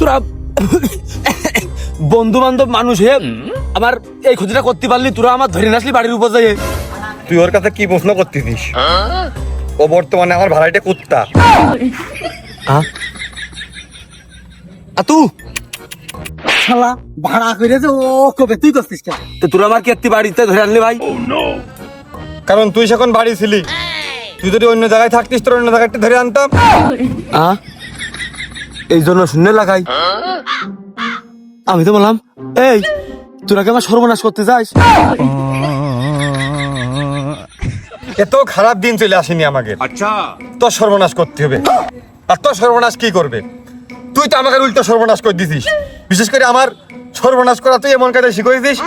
তোরা বন্ধু বান্ধব মানুষ হে আমার এই ক্ষতিটা করতে পারলি তোরা আমার ধরে নাসলি বাড়ির উপর যাই তুই ওর কাছে কি প্রশ্ন করতেছিস? ও বর্তমানে আমার ভাড়াইটে কুত্তা। আতু! শালা ভাড়া করেছে ও কবে তুই করছিস কেন? তো তোরা আমার কি একটি বাড়িতে ধরে আনলি ভাই? কারণ তুই সেখন বাড়ি ছিলি। তুই যদি অন্য জায়গায় থাকতিস তোর অন্য জায়গায় ধরে আনতাম। আ? এই জন্য শূন্য লাগাই। আমি তো বললাম এই তোরা কি আমার সর্বনাশ করতে যাস? এত খারাপ দিন চলে আসেনি আমাকে। আচ্ছা। তোর সর্বনাশ করতে হবে। আর তোর সর্বনাশ কি করবে? তুই তো আমাকে উল্টো সর্বনাশ করে দিছিস। বিশেষ করে আমার সর্বনাশ করা তুই এমন কাজে শিখিয়ে দিস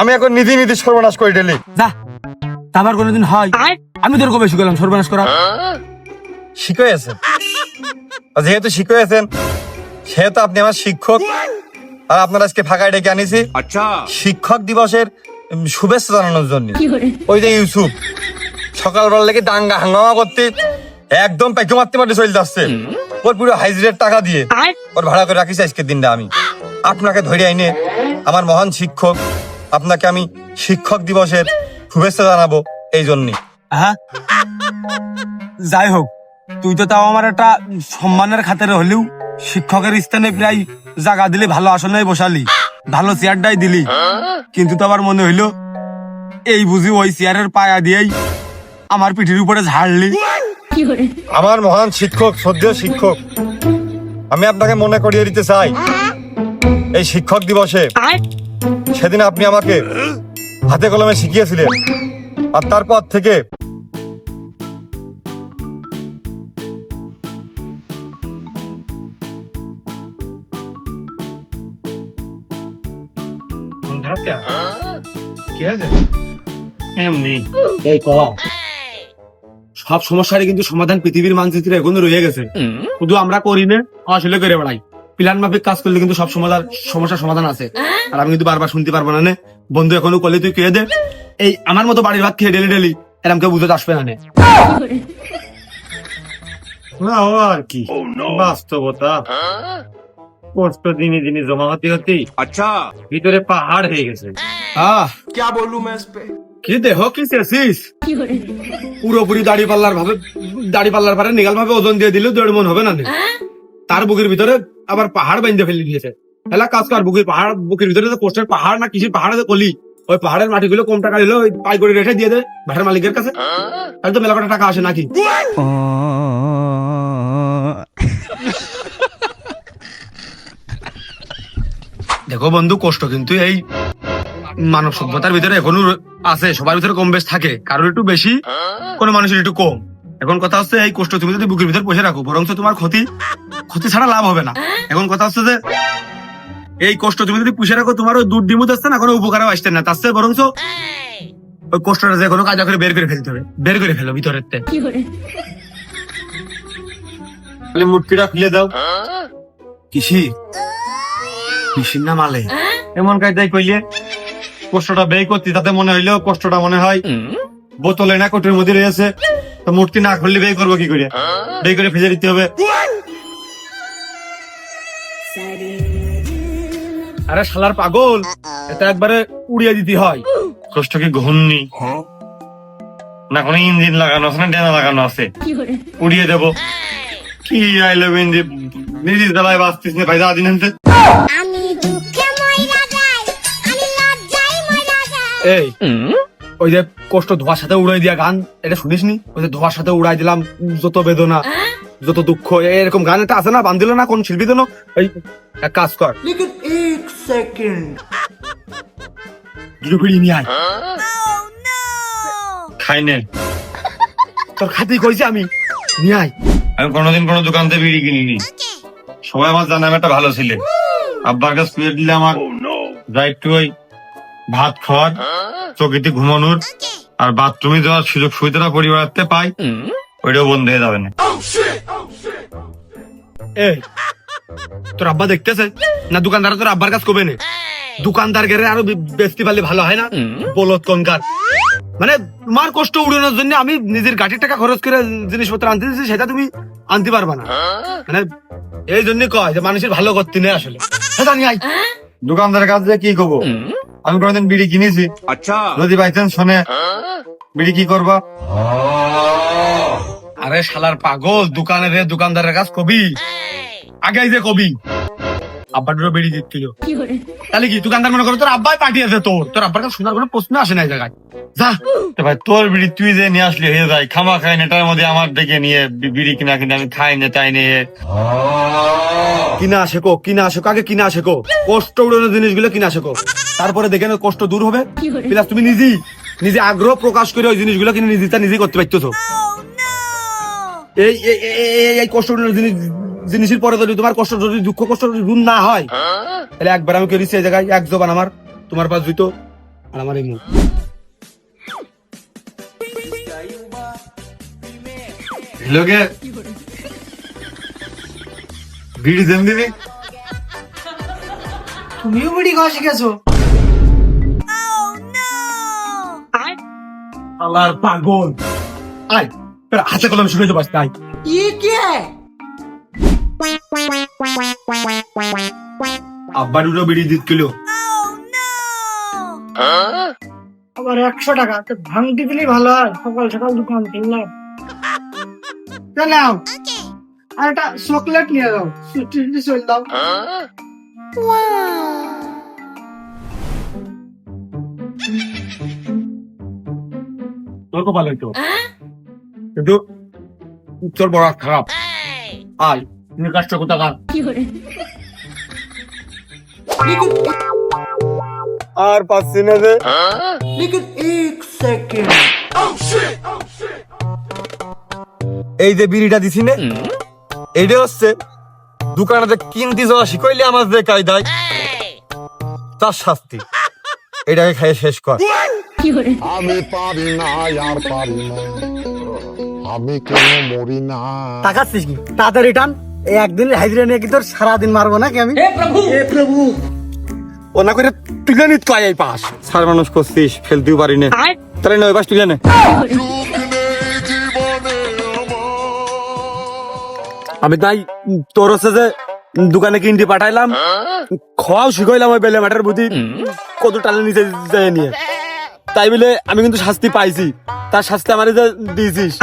আমি এখন নিজে নিজে সর্বনাশ করে দিলি। যা তা আবার কোনোদিন হয়। আমি তোর কবে শিখলাম সর্বনাশ করা? শিখিয়েছেন আর যেহেতু শিখিয়েছেন সেহেতু আপনি আমার শিক্ষক। আর আপনার আজকে ফাঁকায় ডেকে আনিছি। আচ্ছা। শিক্ষক দিবসের শুভেচ্ছা জানানোর জন্য। ওই যে ইউসুফ। সকালবেলা লেগে দাঙ্গা হাঙ্গামা করতে একদম পেকে মারতে মারতে চলে যাচ্ছে। ওর পুরো হাইজিরের টাকা দিয়ে ওর ভাড়া করে রাখিস আজকের দিনটা আমি। আপনাকে ধরে আইনে আমার মহান শিক্ষক আপনাকে আমি শিক্ষক দিবসের শুভেচ্ছা জানাব এই জন্যে। হ্যাঁ। যাই হোক তুই তো তাও আমার একটা সম্মানের খাতের হলেও শিক্ষকের স্থানে প্রায় জায়গা দিলে ভালো আসনে বসালি। ভালো চেয়ারটাই দিলি। কিন্তু তো আমার মনে হইল, এই বুঝি ওই চেয়ারের পায়া দিয়েই আমার পিঠির উপরে ঝাড়লি। আমার মহান শিক্ষক শ্রদ্ধেয় শিক্ষক, আমি আপনাকে মনে করিয়ে দিতে চাই। এই শিক্ষক দিবসে সেদিন আপনি আমাকে হাতে কলমে শিখিয়েছিলেন। আর তারপর থেকে এই ক সব সমস্যারই কিন্তু সমাধান পৃথিবীর মানচিত্রে এখনও রয়ে গেছে। শুধু আমরা করি না আসলে করে বেড়াই। প্ল্যান মাফিক কাজ করলে কিন্তু সব সমাধান সমস্যার সমাধান আছে। আর আমি কিন্তু বারবার শুনতে পারব না নে। বন্ধু এখনও কলে তুই কে দে? এই আমার মতো বাড়ির ভাত খেয়ে ডেলি ডেলি এরম কেউ বুঝতে আসবে না। না ও আর কি? বাস্তবতা। কষ্ট দিনে দিনে জমা হতে হতে আচ্ছা। ভিতরে পাহাড় হয়ে গেছে। আহ। কি দেহ কি পুরোপুরি দাড়ি পাল্লার ভাবে দাড়ি পাল্লার পারে নিগাল ভাবে ওজন দিয়ে দিলেও দেড় মন হবে না নে। তার বুকের ভিতরে আবার পাহাড় বেঁধে ফেলে দিয়েছে। এলা কাজ কর বুকের পাহাড় বুকের ভিতরে তো পোস্টের পাহাড় না কিসের পাহাড়ে তো কলি ওই পাহাড়ের মাটি মাটিগুলো কম টাকা দিলে ওই পাই করে রেখে দিয়ে দে ভাটার মালিকের কাছে। তাহলে তো মেলা কটা টাকা আসে নাকি? দেখো বন্ধু কষ্ট কিন্তু এই মানব সভ্যতার ভিতরে এখনও আছে সবার ভিতরে কম বেশ থাকে কারোর একটু বেশি কোনো মানুষের একটু কম। এখন কথা হচ্ছে এই কষ্ট তুমি যদি বুকের ভিতরে বসে রাখো বরং তোমার ক্ষতি ক্ষতি ছাড়া লাভ হবে না। এখন কথা হচ্ছে যে এই কষ্ট তুমি যদি পুষে রাখো তোমার ওই দুধ ডিমুত আসছে না কোনো উপকারও আসছে না তার চেয়ে বরং ওই কষ্টটা যে কোনো কাজ করে বের করে ফেলতে হবে বের করে ফেলো ভিতরের তে। তাহলে মুটকিটা খুলে দাও। কিসি? কিসির না মালে। এমন কায়দায় কইলে কষ্টটা ব্যয় করতে তাতে মনে হইলেও কষ্টটা মনে হয়। বোতলে না কোটের মধ্যে রয়েছে তো মূর্তি না খুললে ব্যয় করব কি করে? ব্যয় করে ফেলে দিতে হবে। আরে শালার পাগল এটা একবারে উড়িয়ে দিতে হয়। কষ্ট কি ঘূর্ণি না কোনো ইঞ্জিন লাগানো আছে না ডেনা লাগানো আছে? উড়িয়ে দেবো। কি আইলো ইঞ্জিন নিজের বেলায় বাঁচতিস না ভাই যা দিন আনতে। এই ওই যে কষ্ট ধোয়ার সাথে উড়াই দিয়া গান এটা শুনিস নি ওই যে ধোয়ার সাথে উড়াই দিলাম যত বেদনা যত দুঃখ এরকম গান একটা আছে না বান্ধিল না কোন শিল্পী যেন? ওই এক কাজ কর। দুটো নিয়ে আয়। খাই নেন তোর খাতেই কইছি আমি। নিয়ে আয়। আমি কোনোদিন কোনো দোকান থেকে বিড়ি কিনিনি। সবাই আমার জানে আমি একটা ভালো ছেলে। আব্বার কাছে দিলে আমার যা একটু ওই ভাত খাওয়ার চকিতে ঘুমানোর আর বাথরুমে যাওয়ার সুযোগ সুবিধাটা পরিবারতে পাই ওইটাও বন্ধ হয়ে যাবে না। এই তোর আব্বা দেখতেছে? না দোকানদার তোর আব্বার কাজ কবে নে? দোকানদার গেলে আরও বেচতে পারলে ভালো হয় না? বলত কনকার মানে মার কষ্ট উড়ানোর জন্য আমি নিজের গাড়ির টাকা খরচ করে জিনিসপত্র আনতে দিচ্ছি সেটা তুমি আনতে পারবা না। মানে এই জন্য কয় যে মানুষের ভালো করতে নেই আসলে। জানি আই দোকানদারের কাছে কি করব আমি কোনদিন বিড়ি কিনেছি। আচ্ছা। যদি বাই চান্স শোনে বিড়ি কি করবা? আরে শালার পাগল দোকানের রে দোকানদারের কাছ কবি। আগে যে কবি। আব্বা দুটো বেরিয়ে দিচ্ছিল তাহলে কি দোকানদার মনে করো তোর আব্বাই পাঠিয়েছে তোর। তোর আব্বার কাছে শোনার কোনো প্রশ্ন আসে না জায়গায়। যা। ভাই তোর বিড়ি তুই যে নিয়ে আসলি হয়ে যায়। খামা খাই না এটার মধ্যে আমার ডেকে নিয়ে বিড়ি কিনা কিনে আমি খাই না তাই নিয়ে কিনা আসে কো কিনা আসে আগে কিনা আসে কো। কষ্ট উড়ানো জিনিসগুলো কিনা আসে কো। তারপরে দেখে না কষ্ট দূর হবে। প্লাস তুমি নিজেই নিজে আগ্রহ প্রকাশ করে ওই জিনিসগুলো কিনে নিজে তা নিজেই করতে পারতেছো। এই এই- এই- এই- এই কষ্ট জিনিস জিনিসের পরে যদি তোমার কষ্ট যদি দুঃখ কষ্ট যদি দূর না হয় তাহলে একবার আমি কেরিছি এই জায়গায় এক জবান আমার তোমার পাশ জুতো আর আমার এই মুখ। লোকে বিড়ি দেন দিবি? তুমিও বিড়ি খাওয়া শিখেছো? আল্লাহর পাগল। আয়। হাতে কলমে শুনে যাবাস তাই। ই কে? বিড়ি দিত কিলো। oh, আবার একশো টাকা তো ভাঙতে দিলেই ভালো হয়। সকাল সকাল দোকান খুললাম নাও। আর একটা চকলেট নিয়ে যাও সুটি চলে দাও তোর কপাল হইতো কিন্তু উত্তর বড় খারাপ। আয় নিকাষ্ট কোথাকার? আর পাচ্ছি না যে। এই যে বিড়িটা দিছি না এইটা হচ্ছে দোকানে কিনতে যাওয়া শিখাইলে আমার যে কায়দায় তার শাস্তি। এটাকে খাইয়ে শেষ কর? আমি পারি না আর পারি না। আমি কেন মরি না? তাকাচ্ছিস কি? তাড়াতাড়ি টান। এই একদিন হাজিরা নিয়ে কি তোর সারাদিন মারবো নাকি আমি? হে প্রভু! ও না করে তুলে নিত কয় এই পাস? সার মানুষ করছিস ফেলতেও পারি না। তাহলে নয় পাস তুলে নে। আমি তাই তোর হচ্ছে যে দোকানে কিনতে পাঠাইলাম। খাওয়াও শিখাইলাম ওই বেলে মাঠের বুদ্ধি। কত টালে নিচে যায় নিয়ে। তাই বলে আমি কিন্তু শাস্তি পাইছি। তার শাস্তি আমার যে দিয়েছিস।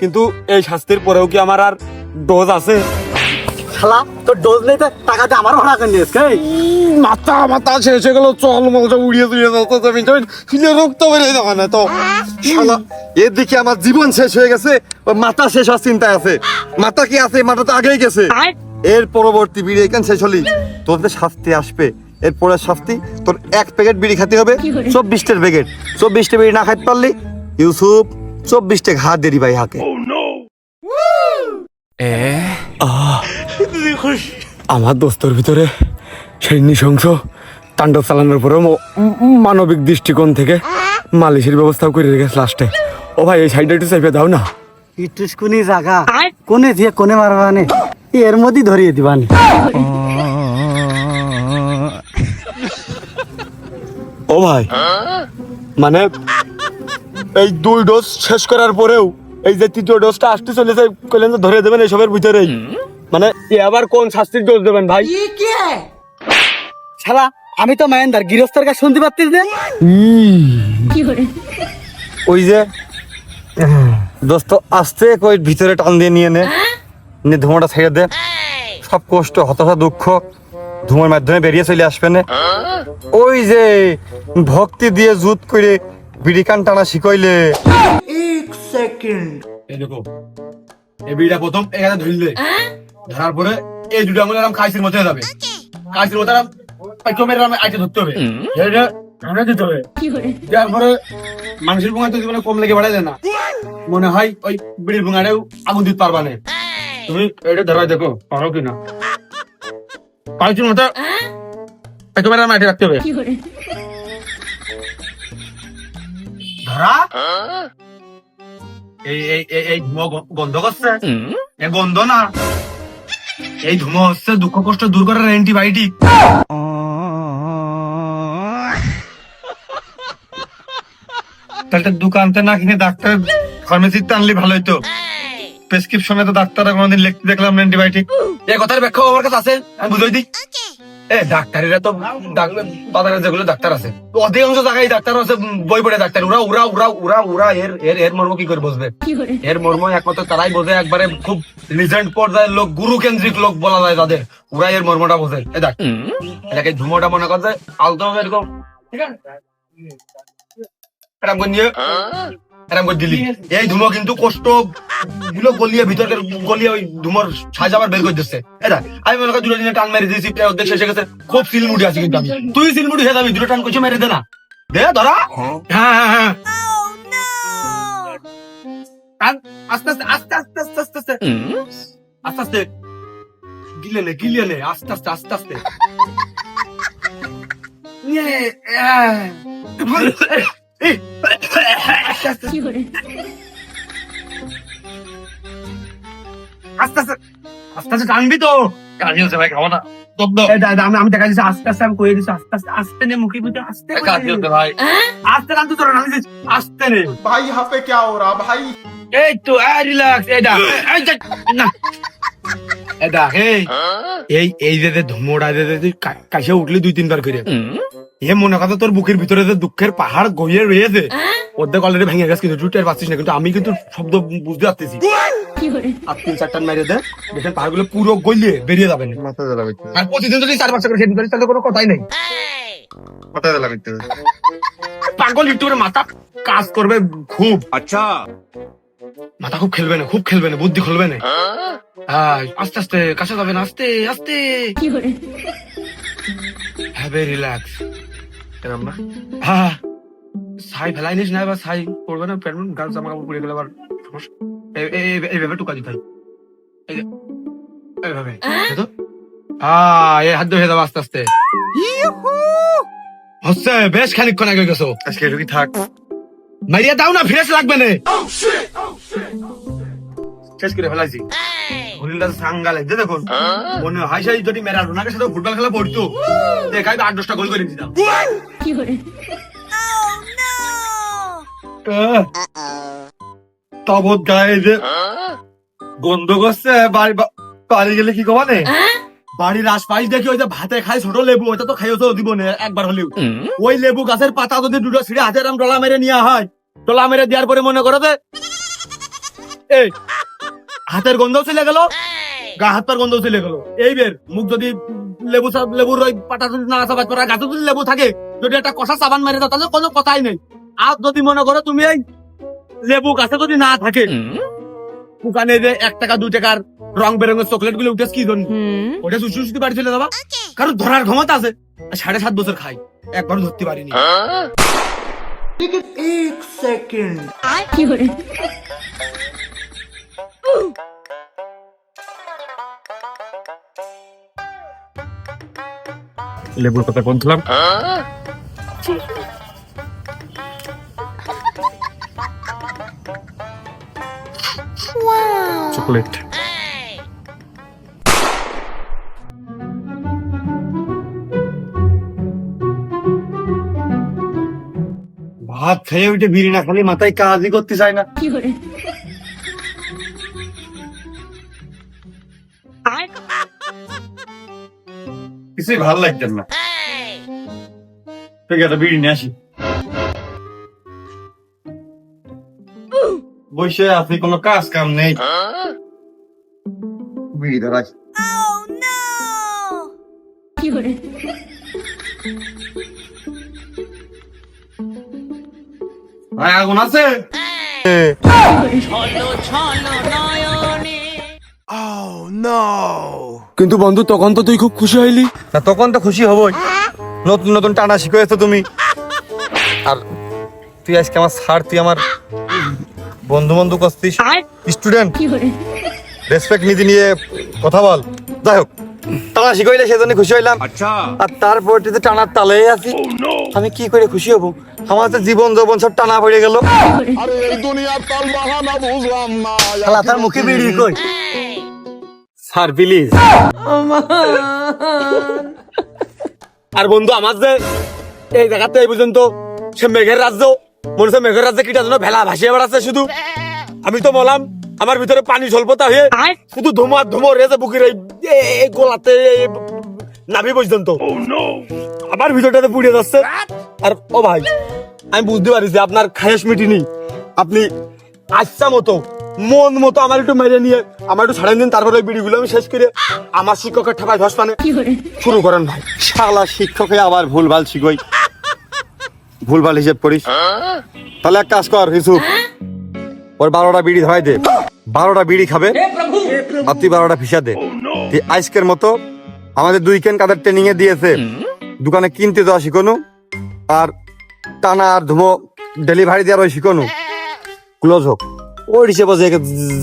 কিন্তু এই শাস্তির পরেও কি আমার আর ডোজ আছে? শালা তোর ডোজ নেই তো টাকাতে আমার ভাড়া করে নিয়েছ মাথা মাথা শেষ হয়ে গেল চল মজা উড়িয়ে চুড়িয়ে যাচ্ছে আমি রক্ত বেরিয়ে যাবে না তো। শালা এদিকে আমার জীবন শেষ হয়ে গেছে মাথা শেষ হওয়ার চিন্তায় আছে। মাথা কি আছে? মাথা তো আগেই গেছে। এর পরবর্তী বিড়ি এখানে শেষ হলি তোদের শাস্তি আসবে। এর পরের শাস্তি তোর এক প্যাকেট বিড়ি খেতে হবে চব্বিশটার প্যাকেট। চব্বিশটা বিড়ি না খাইতে পারলি ইউসুফ চব্বিশটা ঘা দেরি ভাই হাকে। আমার দোস্তর ভিতরে সেই নৃশংস তাণ্ডব চালানোর পরেও মানবিক দৃষ্টিকোণ থেকে মালিশের ব্যবস্থাও করে রেখেছে লাস্টে। ও ভাই এই সাইডে একটু চাইপে দাও না। ইটুসকুনি জায়গা কোনে দিয়ে কোনে মারবানে এর মধ্যেই ধরিয়ে দিবানি। ও ভাই। মানে এই দুই ডোজ শেষ করার পরেও এই যে তৃতীয় ডোজটা আসতে চলেছে কইলেন যে ধরে দেবেন এসবের ভিতরেই। মানে এ আবার কোন শাস্তির ডোজ দেবেন ভাই? শালা আমি তো মায়েন্দার গৃহস্থের কাছে শুনতে পাচ্ছিস যে ওই যে দোস্ত আস্তে কই ভিতরে টান দিয়ে নিয়ে নে। নিয়ে ধোঁয়াটা ছেড়ে দে। সব কষ্ট হতাশা দুঃখ। ধুমার মাধ্যমে বেরিয়ে চলে আসবে না। ওই যে ভক্তি দিয়ে জুত করে বিড়ি কান টানা শিখাইলে। এই দেখো এই বিড়িটা প্রথম এখানে ধরলে। ধরার পরে এই দুটো আঙুল আরাম খাইছির মধ্যে যাবে। খাইছির আরাম আরাম আইতে ধরতে হবে। এটা ধরে দিতে হবে। দেওয়ার পরে মানুষের বুঙা তো জীবনে কম লেগে বাড়াই যায় না। মনে হয় ওই বিড়ির বুঙাটাও আগুন দিতে পারবা না। তুমি এটা ধরাই দেখো পারো কিনা? মধ্যে পেট্রোমের আরাম আইতে রাখতে হবে। ধরা। এই এই এই এই ধুমো গন্ধ করছে। এ গন্ধ না। এই ধুমো হচ্ছে দুঃখ কষ্ট দূর করার অ্যান্টিবায়োটিক তাহলে দোকানতে না কিনে ডাক্তার ফার্মেসিতে আনলে ভালো হতো প্রেসক্রিপশনে তো ডাক্তাররা কোনোদিন লিখতে দেখলাম অ্যান্টিবায়োটিক এই কথার ব্যাখ্যা আমার কাছে আছে আমি বুঝাই দিই। এ ডাক্তারেরা তো বাজারে যেগুলো ডাক্তার আছে অধিকাংশ জায়গায় ডাক্তার আছে বই পড়ে ডাক্তার। ওরা ওরা ওরা ওরা ওরা এর এর এর মর্ম কি করে বুঝবে? এর মর্ম একমাত্র তারাই বোঝে একবারে খুব লিজেন্ড পর্যায়ের লোক গুরু কেন্দ্রিক লোক বলা যায় তাদের। ওরা এর মর্মটা বোঝে। এ দেখ এটাকে ধুমোটা মনে করছে আলতো হবে এরকম। ঠিক আছে? এরকম করে নিয়ে এরকম করে দিলি। এই ধুমো কিন্তু কষ্ট গুলো গলিয়ে ভিতরকার গলিয়ে ওই ধুমোর সাজ আবার বের করে দিচ্ছে এটা আমি মনে করি দুটো দিনে টান মেরে দিয়েছি প্রায় অর্ধেক শেষে গেছে খুব সিলমুড়ি আছে কিন্তু আমি তুই সিলমুড়ি হয়ে যাবি দুটো টান কইছে মেরে দে না দে ধরা হ্যাঁ হ্যাঁ হ্যাঁ আস্তে আস্তে আস্তে আস্তে আস্তে আস্তে আস্তে আস্তে আস্তে গিলে নে গিলে নে আস্তে আস্তে আস্তে আস্তে ইয়ে, এই, আস্তে আস্তে আস্তে আস্তে আস্তে আস্তে টানবি তো। হচ্ছে ভাই খাব না। আমি দেখা আস্তে আস্তে আমি কয়ে দিচ্ছি আস্তে আস্তে আস্তে নে মুখে আস্তে হ্যাঁ? আস্তে তোর আমি আস্তে নে। ভাই কে ওরা ভাই? এই তো রিল্যাক্স না। হ্যাঁ? এই এই। যে ধুমোড়া যে তুই কাশে উঠলি দুই তিনবার করে এ মনে কথা তোর বুকের ভিতরে যে দুঃখের পাহাড় গইয়ে রয়েছে। হ্যাঁ? অর্ধেক অলরেডি ভেঙে গেছে কিন্তু তুই টের পাচ্ছিস না কিন্তু আমি কিন্তু শব্দ বুঝতে পারতেছি। আর তিন চারটা মেরে দে দেখেন পাহাড়গুলো পুরো গলিয়ে বেরিয়ে যাবে। না মাথা জ্বালা করতে আর প্রতিদিন যদি চার পাঁচটা করে খেতে পারিস তাহলে কোনো কথাই নেই। করতে পাগল করে মাথা কাজ করবে খুব। আচ্ছা। মাথা খুব খেলবে না খুব খেলবে না বুদ্ধি খুলবে না। হ্যাঁ আস্তে আস্তে কাছে যাবে না আস্তে আস্তে। হ্যাভ রিল্যাক্স এরম না হ্যাঁ। ছাই ফেলাই নিস না এবার ছাই পড়বে না প্যান্ট গাল জামা কাপড় পরে গেলে আবার সমস্যা এই- এই- এই- এইভাবে টুকা দিতে হয় এইভাবে হ্যাঁ এই হাত ধরে যাব আস্তে আস্তে। হচ্ছে বেশ খানিকক্ষণ আগে গেছো। আজকে এটুকুই থাক। মারিয়া দাও না ফ্রেশ লাগবে না। শেষ করে ফেলাইছি। হরিণটা সাঙ্গা লাগছে দেখুন। মনে হয় সেই যদি সাথে ফুটবল খেলা পড়তো। দেখাই আট দশটা গোল করে দিতাম গায়ে যে গন্ধ করছে বাড়ি বাড়ি গেলে কি কমানে বাড়ির আশপাশ দেখি ওই যে ভাতে খাই ছোট লেবু ওইটা তো খাইও তো একবার হলেও। ওই লেবু গাছের পাতা যদি দুটো ছিঁড়ে হাতের আম ডলা মেরে নেওয়া হয় ডলা মেরে দেওয়ার পরে মনে করো এই হাতের গন্ধ চলে গেল গা হাত পার গন্ধ চলে গেল। এই বের মুখ যদি লেবু লেবুর ওই পাতা যদি না চাবাই তোরা গাছে যদি লেবু থাকে যদি একটা কষা সাবান মেরে দাও তাহলে কোনো কথাই নেই। আর যদি মনে করো তুমি এই লেবু গাছে যদি না থাকে দোকানে যে এক টাকা দু টাকার রং বেরঙের চকলেটগুলো উঠেছে কি জন্য? ওটা সুসু সুসু বাড়ি চলে যাবা। কারণ ধরার ক্ষমতা আছে। সাড়ে সাত বছর খাই একবার ধরতে পারিনি। লেবুর কথা বলছিলাম চকলেট। ভাত খেয়ে উঠে বিড়ি না খালি মাথায় কাজই করতে চায় না। কিছুই ভালো লাগতেন না। ঠিক আছে বিড়ি নিয়ে আসি। বসে আছি কোনো কাজ কাম নেই ভাই আগুন আছে? কিন্তু বন্ধু তখন তো তুই খুব খুশি হইলি। না তখন তো খুশি হবই। নতুন নতুন টানা শিখেছো তুমি। আর তুই আজকে আমার স্যার তুই আমার বন্ধু বন্ধু করছিস স্টুডেন্ট। রেসপেক্ট নীতি নিয়ে কথা বল। যাই হোক শিখাইলে সেজন্য খুশি হইলাম। আচ্ছা। আর তারপর তো টানার তালে আছি। oh, আমি কি করে খুশি হব? আমার তো জীবন সব টানা পড়ে গেল। তার মুখে বিড়ি কই? স্যার প্লিজ আর বন্ধু আমার যে এই জায়গাতে এই পর্যন্ত সে মেঘের রাজ্য মনে হচ্ছে মেঘের রাজ্যে কিটা যেন ভেলা ভাসিয়ে বেড়াচ্ছে শুধু। আমি তো বললাম আমার ভিতরে পানি স্বল্পতা হয়ে শুধু ধোমা ধোমো রেজে বুকের এই গোলাতে নাভি পর্যন্ত। আমার ভিতরটাতে পুড়ে যাচ্ছে। আর ও ভাই আমি বুঝতে পারি যে আপনার খায়াস মিটিনি আপনি আচ্ছা মতো মন মতো আমার একটু মেরে নিয়ে আমার একটু ছাড়েন দিন তারপরে ওই বিড়িগুলো আমি শেষ করে আমার শিক্ষকের ঠাপায় ধস পানে শুরু করেন ভাই। শালা শিক্ষকে আবার ভুলভাল শিখই। ভুলভাল হিসেব করিস। তাহলে এক কাজ কর ইসুফ ওর বারোটা বিড়ি ধরাই দে। বারোটা বিড়ি খাবে আর তুই বারোটা ফিসা দে। তুই আজকের মতো আমাদের দুই কেন কাদের ট্রেনিং এ দিয়েছে? দোকানে কিনতে দেওয়া শিখনু। আর টানা আর ধুমো ডেলিভারি দেওয়ার ওই শিখনু। ক্লোজ হোক। ওর হিসেবে যে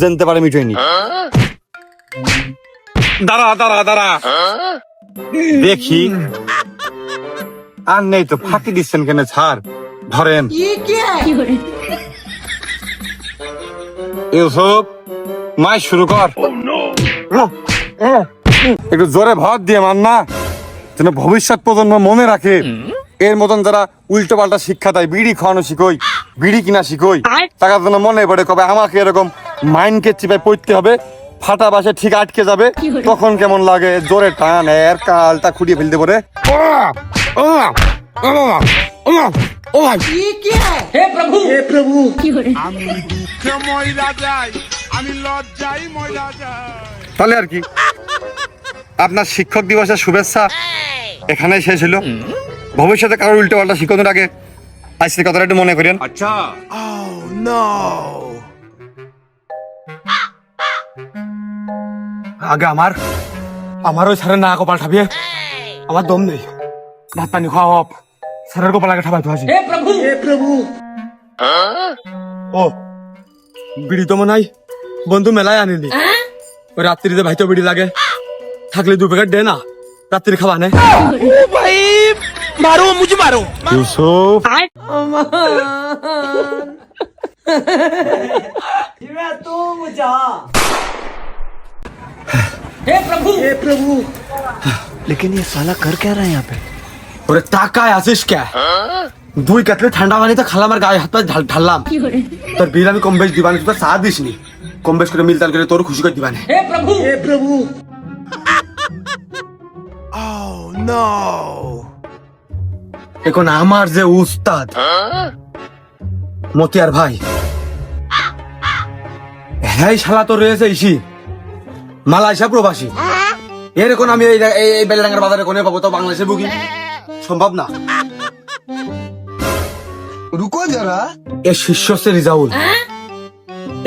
জানতে পারে মিটুইনি দাঁড়া দাঁড়া দাঁড়া। দেখি। আর নেই তো ফাঁকি দিচ্ছেন কেন ছাড় ধরেন। ইউসুফ মাই শুরু কর। একটু জোরে ভর দিয়ে মান না। যেন ভবিষ্যৎ প্রজন্ম মনে রাখে। এর মতন যারা উল্টো পাল্টা শিক্ষা দেয় বিড়ি খাওয়ানো শিখোই বিড়ি কিনা শিখোই টাকার জন্য মনে পড়ে কবে আমাকে এরকম মাইন্ডকে চিপায় পড়তে হবে ফাটা বাসে ঠিক আটকে যাবে তখন কেমন লাগে? জোরে টান এর কালটা খুঁটিয়ে ফেলতে পারে। ও ভাই তাহলে আর কি? আপনার শিক্ষক দিবসের শুভেচ্ছা এখানে শেষ হলো। ভবিষ্যতে কারোর উল্টো পাল্টা শিক্ষকের আগে আজকে কথাটা একটু মনে করেন আগে আমার আমার ওই স্যারের না কপাল ঠাবিয়ে আমার দম নেই। ভাত পানি খাওয়া অফ স্যারের কপাল আগে ঠাবাই তো আসি ও বিড়ি তো মনে হয় বন্ধু মেলায় আনিনি ওই রাত্রিতে ভাইতো বিড়ি লাগে থাকলে দু প্যাকেট দে না রাত্রি খাবা নে ইউসুফ ওরে টাকায় আসিস কে? দুই কাতলে ঠান্ডা পানিতে খালাম আর গায়ে হাত পা ঢাল- ঢাললাম। তোর বিল আমি কম বেশ দিবানি তোর দিস নি কম বেশ করে মিলতাল করে তোর খুশি করে দিবানে। এখন আমার যে উস্তাদ মতিয়ার ভাই। হ্যাঁ শালা তো রয়েছে ইসি। মালয়েশিয়া প্রবাসী। এর এখন আমি এই এই- এই বেলডাঙ্গার বাজারে কোনে পাবো? তো বাংলাদেশে বুকি। সম্ভব না। রুকো যারা। এ শিষ্য সে রিজাউল।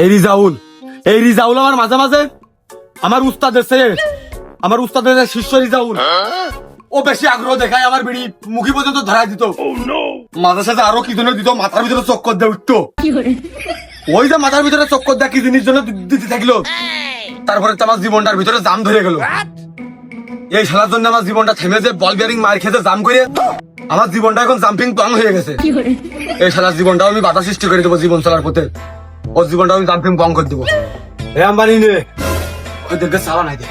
এই রিজাউল। এই রিজাউল আমার মাঝে মাঝে আমার উস্তাদের সে আমার উস্তাদের শিষ্য রিজাউল ও বেশি আগ্রহ দেখায় আমার বিড়ি মুখি পর্যন্ত ধরা দিত। oh, মাথার সাথে আরও কি জন্য দিত? মাথার ভিতরে চক্কর দেয় উঠতো। ওই যে মাথার ভিতরে চক্কর দেয় কি জিনিস জন্য দিতে থাকল? তারপরে তো আমার জীবনটার ভিতরে দাম ধরে গেল। এই খেলার জন্য আমার জীবনটা থেমে যে বল বিয়ারিং মার খেতে জাম করে। আমার জীবনটা এখন জাম্পিং পাং হয়ে গেছে। এই খেলার জীবনটাও আমি বাধা সৃষ্টি করে দেবো জীবন চলার পথে। ওর জীবনটা আমি জাম্পিং পাং করে দেবো। রে আম্বানি নে। ওই দেখে চালা নাই দে।